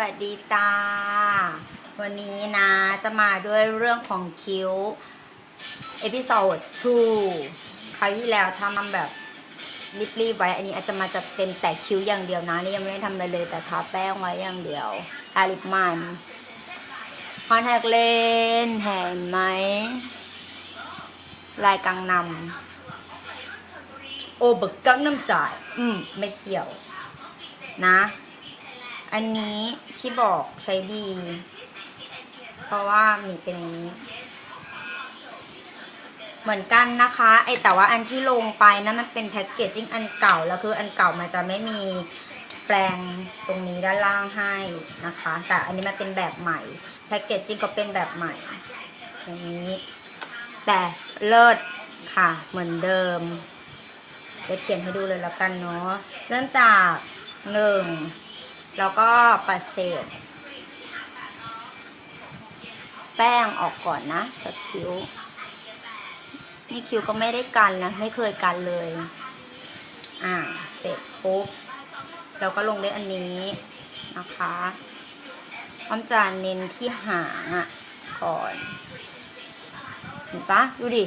วัสดีจ้า วันนี้นะจะมาด้วยเรื่องของคิ้ว เอพิโซด2คราวที่แล้วทำแบบรีบๆไว้ อันนี้อาจจะมาจัดเต็มแต่คิ้วอย่างเดียวนะ นี่ยังไม่ได้ทำอะไรเลยแต่ทาแป้งไว้อย่างเดียวทาลิปมันคอนแทคเลนส์เห็นไหม ลายกลางนำโอเบกกังน้ำสาย อืม ไม่เกี่ยวนะ อันนี้ที่บอกใช้ดี เพราะว่ามีเป็นอย่างนี้ เหมือนกันนะคะ ไอแต่ว่าอันที่ลงไปนะมันเป็นแพ็กเกจจิ้งอันเก่าแล้วคืออันเก่ามันจะไม่มีแปลงตรงนี้ด้านล่างให้นะคะ แต่อันนี้มันเป็นแบบใหม่แพ็กเกจจิ้งก็เป็นแบบใหม่อย่างนี้ แต่เลิศค่ะเหมือนเดิม จะเขียนให้ดูเลยแล้วกันเนาะเริ่มจากหนึ่ง แล้วก็ปัดเศษ แป้งออกก่อนนะจากคิ้ว นี่คิ้วก็ไม่ได้กันนะ ไม่เคยกันเลย อ่า เสร็จปุ๊บ เราก็ลงด้วยอันนี้นะคะอ้อมจะเน้นที่หางอะ ก่อน เห็นปะดูดิ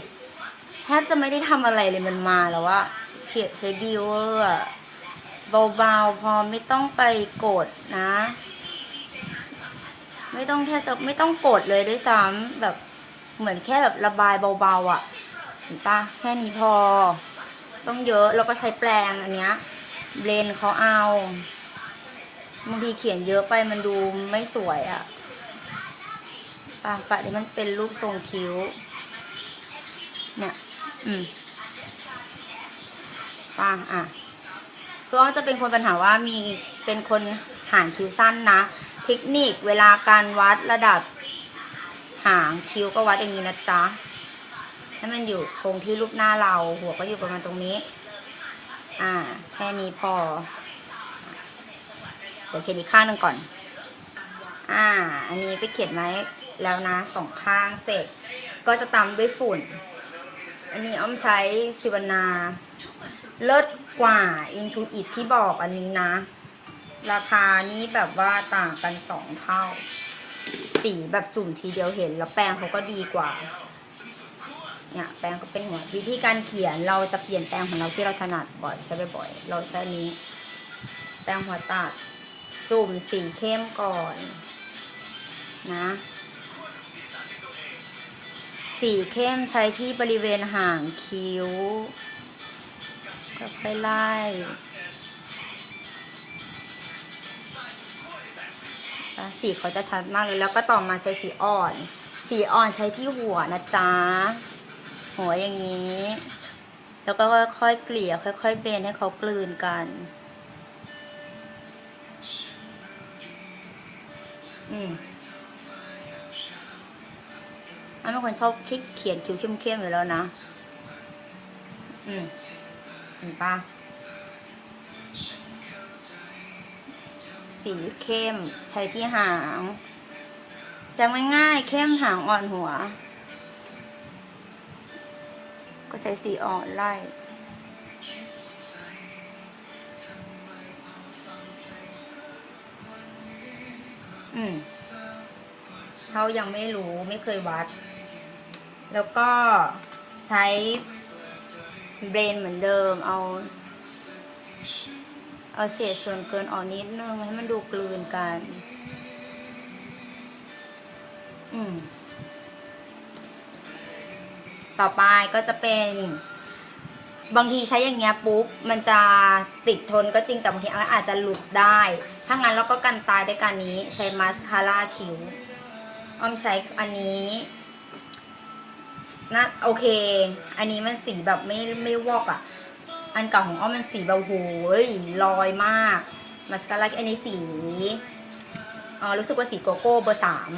แทบจะไม่ได้ทำอะไรเลยมันมาแล้วว่าเขียนใช้ดีเวอร์ เบาๆ พอไม่ต้องไปกดนะ ไม่ต้องแทบจะไม่ต้องกดเลยด้วยซ้ำแบบเหมือนแค่แบบระบายเบาๆอะ่ะเห็นปะแค่นี้พอ ต้องเยอะแล้วก็ใช้แปรงอันเนี้ยเบลนเขาเอาบางทีเขียนเยอะไปมันดูไม่สวยอะ่ะปะปะนี่มันเป็นรูปทรงคิ้ว เนี่ย อืมป้าอะ ก็จะเป็นคนปัญหาว่ามีเป็นคนหางคิ้วสั้นนะ เทคนิคเวลาการวัดระดับ หางคิ้วก็วัดอย่างนี้นะจ๊ะให้มันอยู่คงที่รูปหน้าเรา หัวก็อยู่ประมาณตรงนี้ อ่า แค่นี้พอเดี๋ยวเขียนอีกข้างหนึ่งก่อน อ่า อันนี้ไปเขียนไว้แล้วนะสองข้างเสร็จ ก็จะตามด้วยฝุ่น อันนี้อ้อมใช้สิวนา เลิศกว่า Intuit ที่บอกอันนี้นะ ราคานี้แบบว่าต่างกันสองเท่า สีแบบจุ่มทีเดียวเห็น แล้วแปรงเขาก็ดีกว่า เนี่ยแปรงก็เป็นหัววิธีการเขียนเราจะเปลี่ยนแปรงของเราที่เราถนัดบ่อยใช้บ่อยๆเราใช้นนี้ แปรงหัวตัดจุ่มสีเข้มก่อน นะ สีเข้มใช้ที่บริเวณห่างคิ้วค่อยๆไล่สีเขาจะชัดมากเลยแล้วก็ต่อมาใช้สีอ่อน สีอ่อนใช้ที่หัวนะจ๊ะ หัวอย่างนี้ แล้วก็ค่อยๆเกลี่ยค่อย ๆ เบนให้เขากลืนกัน อืม นเป็นคนชอบคิดเขียนคิ้วเข้มๆอยู่แล้วนะ อืมเห็นปะสีเข้ม ใช้ที่หางจำง่ายๆเข้มหางอ่อนหัว ก็ใช้สีอ่อนไล่อืมเขายังไม่รู้ไม่เคยวัด แล้วก็ใช้เบรนเหมือนเดิมเอา เอาเศษส่วนเกินออกนิดนึง ให้มันดูกลืนกัน อืม ต่อไปก็จะเป็น บางทีใช้อย่างเงี้ยปุ๊บ มันจะติดทนก็จริงแต่บางทีอาจจะหลุดได้ ถ้างั้นเราก็กันตายด้วยการนี้ใช้มาสคาร่าคิ้วอ้อมใช้อันนี้ นะโอเค อันนี้มันสีแบบไม่ไม่วอกอะ่ะ อันเก่าของอ้อมมันสีแบบโหยลอยมากมาสคาร่าอันนี้สีเออรู้สึกว่าสีโกโก้เบอร์สาม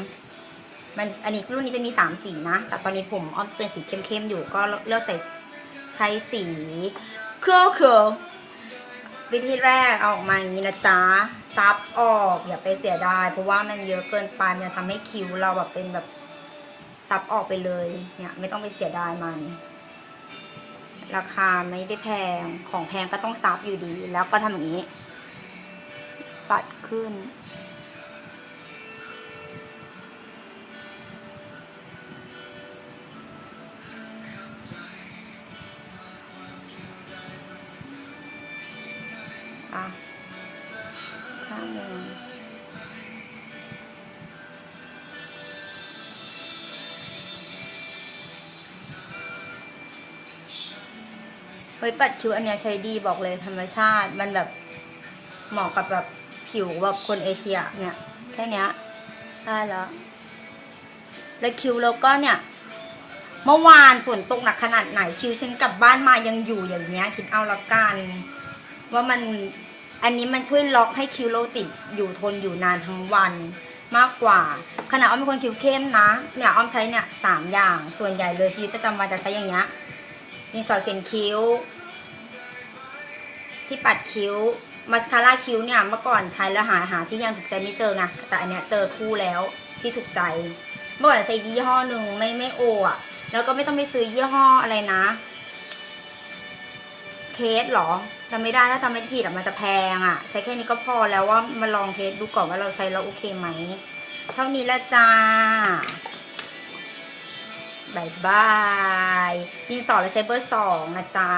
มันอันนี้รุ่นนี้จะมีสามสีนะ แต่ตอนนี้ผมอ้อมจะเป็นสีเข้มๆอยู่ก็เลือกใส่ใช้สีเครือเครือวิธีแรกเอาออกมาอย่างนี้นะจ๊ะซับออกอย่าไปเสียดายเพราะว่ามันเยอะเกินไปมันจะทำให้คิ้วเราแบบเป็นแบบ ซับออกไปเลย เนี่ยไม่ต้องไปเสียดายมัน ราคาไม่ได้แพง ของแพงก็ต้องซับอยู่ดี แล้วก็ทำอย่างนี้ ปัดขึ้น เฮ้ยปัดคิ้วอันเนี้ยใช้ดีบอกเลยธรรมชาติมันแบบเหมาะกับแบบผิวแบบคนเอเชียเนี่ยแค่เนี้ยได้แล้ว แล้วคิ้วแล้วก็เนี่ย เมื่อวานฝนตกหนักขนาดไหนคิวฉันกลับบ้านมายังอยู่อย่างเนี้ย คิดเอาละกันว่ามันอันนี้มันช่วยล็อกให้คิ้วเราติดอยู่ทนอยู่นานทั้งวันมากกว่า ขณะอ้อมเป็นคนคิ้วเข้มนะ เนี่ยอ้อมใช้เนี่ยสามอย่างส่วนใหญ่เลยชีวิตประจำวันจะใช้อย่างเงี้ย ดินสอเขียนคิ้ว ที่ปัดคิ้วมาสคาร่าคิ้วเนี่ยเมื่อก่อนใช้แล้วหาหาที่ยังถูกใจไม่เจอไงแต่อันเนี้ยเจอคู่แล้วที่ถูกใจ เมื่อก่อนใช้ยี่ห้อหนึ่งไม่ไม่โออะแล้วก็ไม่ต้องไปซื้อยี่ห้ออะไรนะ เคสหรอจำไม่ได้ถ้าจำไม่ผิดอะมันจะแพงอะใช้แค่นี้ก็พอแล้วว่ามาลองเทสดูก่อนว่าเราใช้แล้วโอเคไหม เท่านี้ละจ้า บายบายดินสอและใช้เบอร์สองนะจ๊ะ